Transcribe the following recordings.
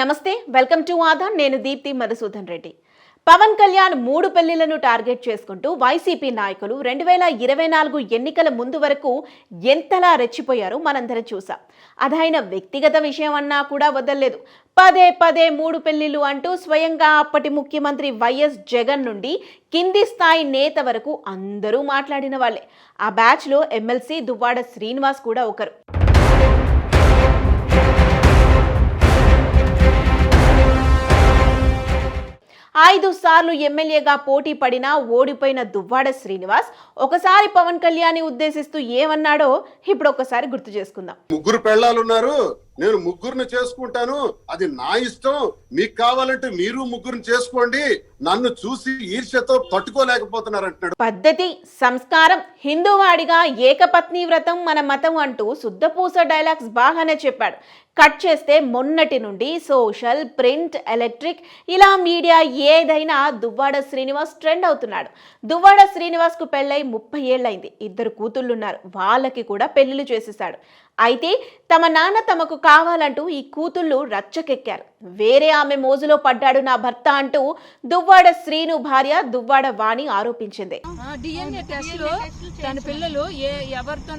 నమస్తే welcome to Aadhaar నేను దీప్తి మధుసూదన్ రెడ్డి. పవన్ కళ్యాణ్ మూడు పెళ్ళిలను టార్గెట్ చేసుకుంటూ వైసీపీ నాయకులు రెండు వేల ఇరవై నాలుగు ఎన్నికల ముందు వరకు ఎంతలా రెచ్చిపోయారో మనందరం చూసాం. అదైన వ్యక్తిగత విషయం అన్నా కూడా వదలలేదు. పదే పదే మూడు పెళ్ళిలు అంటూ స్వయంగా అప్పటి ముఖ్యమంత్రి వైఎస్ జగన్ నుండి కింది స్థాయి నేత వరకు అందరూ మాట్లాడిన వాళ్ళే. ఆ బ్యాచ్లో ఎమ్మెల్సీ దువ్వాడ శ్రీనివాస్ కూడా ఒకరు. ఐదు సార్లు ఎమ్మెల్యేగా పోటీ పడినా ఓడిపోయిన దువ్వాడ శ్రీనివాస్ ఒకసారి పవన్ కళ్యాణ్ ఉద్దేశిస్తూ ఏమన్నాడో ఇప్పుడు ఒకసారి గుర్తు చేసుకుందాం. ముగ్గురు పెళ్ళాలున్నారు. నేను ముగ్గురిని చేసుకుంటాను అది నా ఇష్టం. మీకు కావాలంటే మీరు ముగ్గురిని చేసుకోండి. నన్ను చూసి ఈర్ష్యతో పట్టుకోలేకపోతున్నారు అంటున్నాడు. పద్ధతి సంస్కారం హిందూవాడిగా ఏకపత్ని వ్రతం మన మతం అంటూ శుద్ధపూస డైలాగ్స్ బాగానే చెప్పాడు. కట్ చేస్తే మొన్నటి నుండి సోషల్ ప్రింట్ ఎలక్ట్రిక్ ఇలా మీడియా ఏదైనా దువ్వాడ శ్రీనివాస్ ట్రెండ్ అవుతున్నాడు. దువ్వాడ శ్రీనివాస్కు పెళ్ళై ముప్పై ఏళ్ళైంది ఇద్దరు కూతుళ్ళున్నారు. వాళ్ళకి కూడా పెళ్ళిళ్ళు చేసేసాడు అయితే తమ నాన్న తమకు కావాలంటూ ఈ కూతుళ్ళు రచ్చకెక్కారు. వేరే ఆమె మోజులో పడ్డాడు నా భర్త అంటూ దువ్వాడ శ్రీను భార్య దువ్వాడ వాణి ఆరోపించింది. డిఎన్ఏ టెస్ట్లో తన పిల్లలు ఏ ఎవరితో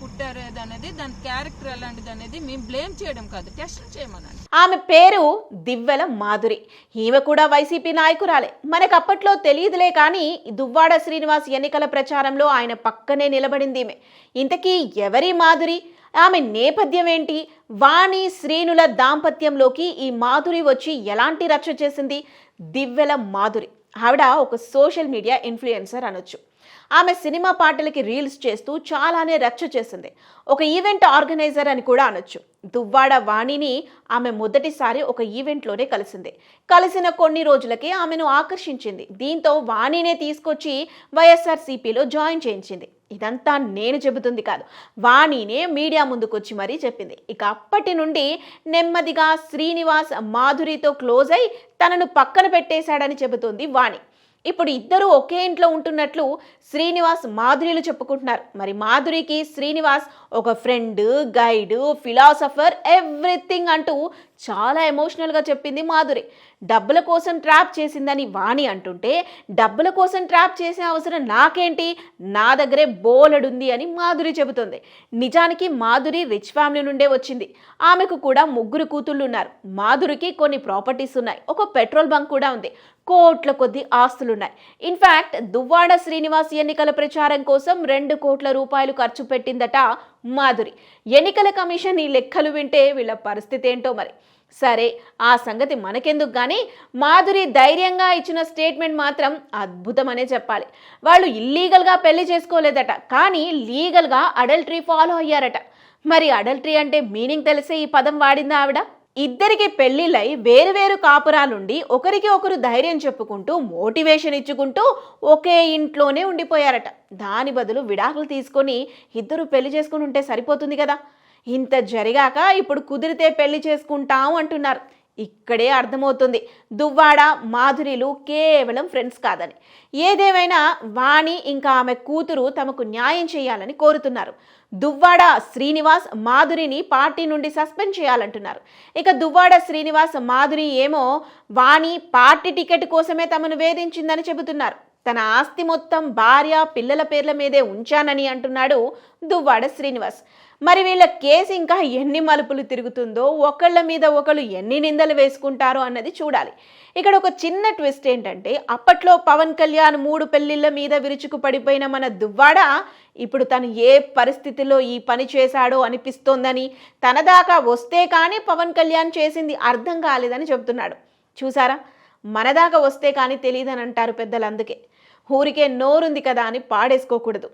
పుట్టారు అనేది దాని క్యారెక్టర్ ఎలాంటిది అనేది మేము బ్లేమ్ చేయడం కాదు టెస్ట్ చేయమనండి. ఆమె పేరు దివ్వెల మాధురి. ఈమె కూడా వైసీపీ నాయకురాలే. మనకు అప్పట్లో తెలియదులే కానీ దువ్వాడ శ్రీనివాస్ ఎన్నికల ప్రచారంలో ఆయన పక్కనే నిలబడింది ఈమె. ఇంతకీ ఎవరి మాధురి? ఆమె నేపథ్యం ఏంటి? వాణి శ్రీనుల దాంపత్యంలోకి ఈ మాధురి వచ్చి ఎలాంటి రక్ష చేసింది? దివ్వెల మాధురి. ఆవిడ ఒక సోషల్ మీడియా ఇన్ఫ్లుయెన్సర్ అనొచ్చు. ఆమె సినిమా పాటలకి రీల్స్ చేస్తూ చాలానే రచ్చ చేసింది. ఒక ఈవెంట్ ఆర్గనైజర్ అని కూడా అనొచ్చు. దువ్వాడ వాణిని ఆమె మొదటిసారి ఒక ఈవెంట్లోనే కలిసింది. కలిసిన కొన్ని రోజులకే ఆమెను ఆకర్షించింది. దీంతో వాణినే తీసుకొచ్చి వైఎస్ఆర్సీపీలో జాయిన్ చేయించింది. ఇదంతా నేను చెబుతుంది కాదు. వాణినే మీడియా ముందుకొచ్చి మరీ చెప్పింది. ఇక అప్పటి నుండి నెమ్మదిగా శ్రీనివాస్ మాధురితో క్లోజ్ అయి తనను పక్కన పెట్టేశాడని చెబుతోంది వాణి. ఇప్పుడు ఇద్దరు ఒకే ఇంట్లో ఉంటున్నట్లు శ్రీనివాస్ మాధురిలు చెప్పుకుంటున్నారు. మరి మాధురికి శ్రీనివాస్ ఒక ఫ్రెండ్ గైడ్ ఫిలాసఫర్ ఎవ్రీథింగ్ అంటూ చాలా ఎమోషనల్గా చెప్పింది మాధురి. డబ్బుల కోసం ట్రాప్ చేసిందని వాణి అంటుంటే డబ్బుల కోసం ట్రాప్ చేసే అవసరం నాకేంటి? నా దగ్గరే బోలెడుంది అని మాధురి చెబుతుంది. నిజానికి మాధురి రిచ్ ఫ్యామిలీ నుండే వచ్చింది. ఆమెకు కూడా ముగ్గురు కూతుళ్ళు ఉన్నారు మాధురికి కొన్ని ప్రాపర్టీస్ ఉన్నాయి. ఒక పెట్రోల్ బంక్ కూడా ఉంది. కోట్ల కొద్ది ఆస్తులున్నాయి. ఇన్ఫ్యాక్ట్ దువ్వాడ శ్రీనివాస్ ఎన్నికల ప్రచారం కోసం రెండు కోట్ల రూపాయలు ఖర్చు పెట్టిందట మాధురి. ఎన్నికల కమిషన్ ఈ లెక్కలు వింటే వీళ్ళ పరిస్థితి ఏంటో మరి? సరే ఆ సంగతి మనకెందుకు కానీ మాధురి ధైర్యంగా ఇచ్చిన స్టేట్మెంట్ మాత్రం అద్భుతమనే చెప్పాలి. వాళ్ళు ఇల్లీగల్గా పెళ్ళి చేసుకోలేదట కానీ లీగల్గా అడల్టరీ ఫాలో అయ్యారట. మరి అడల్టరీ అంటే మీనింగ్ తెలిసే ఈ పదం వాడిందా ఆవిడ? ఇద్దరికి పెళ్ళిళ్ళై వేరువేరు కాపురాలుండి ఒకరికి ఒకరు ధైర్యం చెప్పుకుంటూ మోటివేషన్ ఇచ్చుకుంటూ ఒకే ఇంట్లోనే ఉండిపోయారట. దాని బదులు విడాకులు తీసుకొని ఇద్దరు పెళ్ళి చేసుకుని ఉంటే సరిపోతుంది కదా? ఇంత జరిగాక ఇప్పుడు కుదిరితే పెళ్ళి చేసుకుంటాం అంటున్నారు. ఇక్కడే అర్థమవుతుంది. దువ్వాడ మాధురిలు కేవలం ఫ్రెండ్స్ కాదని. ఏదేమైనా వాణి ఇంకా ఆమె కూతురు తమకు న్యాయం చేయాలని కోరుతున్నారు. దువ్వాడ శ్రీనివాస్ మాధురిని పార్టీ నుండి సస్పెండ్ చేయాలంటున్నారు. ఇక దువ్వాడ శ్రీనివాస్ మాధురి ఏమో వాణి పార్టీ టికెట్ కోసమే తమను వేధించిందని చెబుతున్నారు. తన ఆస్తి మొత్తం భార్య పిల్లల పేర్ల మీదే ఉంచానని అంటున్నాడు దువ్వాడ శ్రీనివాస్. మరి వీళ్ళ కేసు ఇంకా ఎన్ని మలుపులు తిరుగుతుందో ఒకళ్ళ మీద ఒకళ్ళు ఎన్ని నిందలు వేసుకుంటారో అన్నది చూడాలి. ఇక్కడ ఒక చిన్న ట్విస్ట్ ఏంటంటే అప్పట్లో పవన్ కళ్యాణ్ మూడు పెళ్ళిళ్ళ మీద విరుచుకు పడిపోయిన మన దువ్వాడ ఇప్పుడు తను ఏ పరిస్థితిలో ఈ పని చేశాడో అనిపిస్తోందని తన దాకా వస్తే కానీ పవన్ కళ్యాణ్ చేసింది అర్థం కాలేదని చెబుతున్నాడు. చూసారా? మనదాకా వస్తే కానీ తెలియదని అంటారు పెద్దలు అందుకే ఊరికే నోరుంది కదా అని పాడేసుకోకూడదు.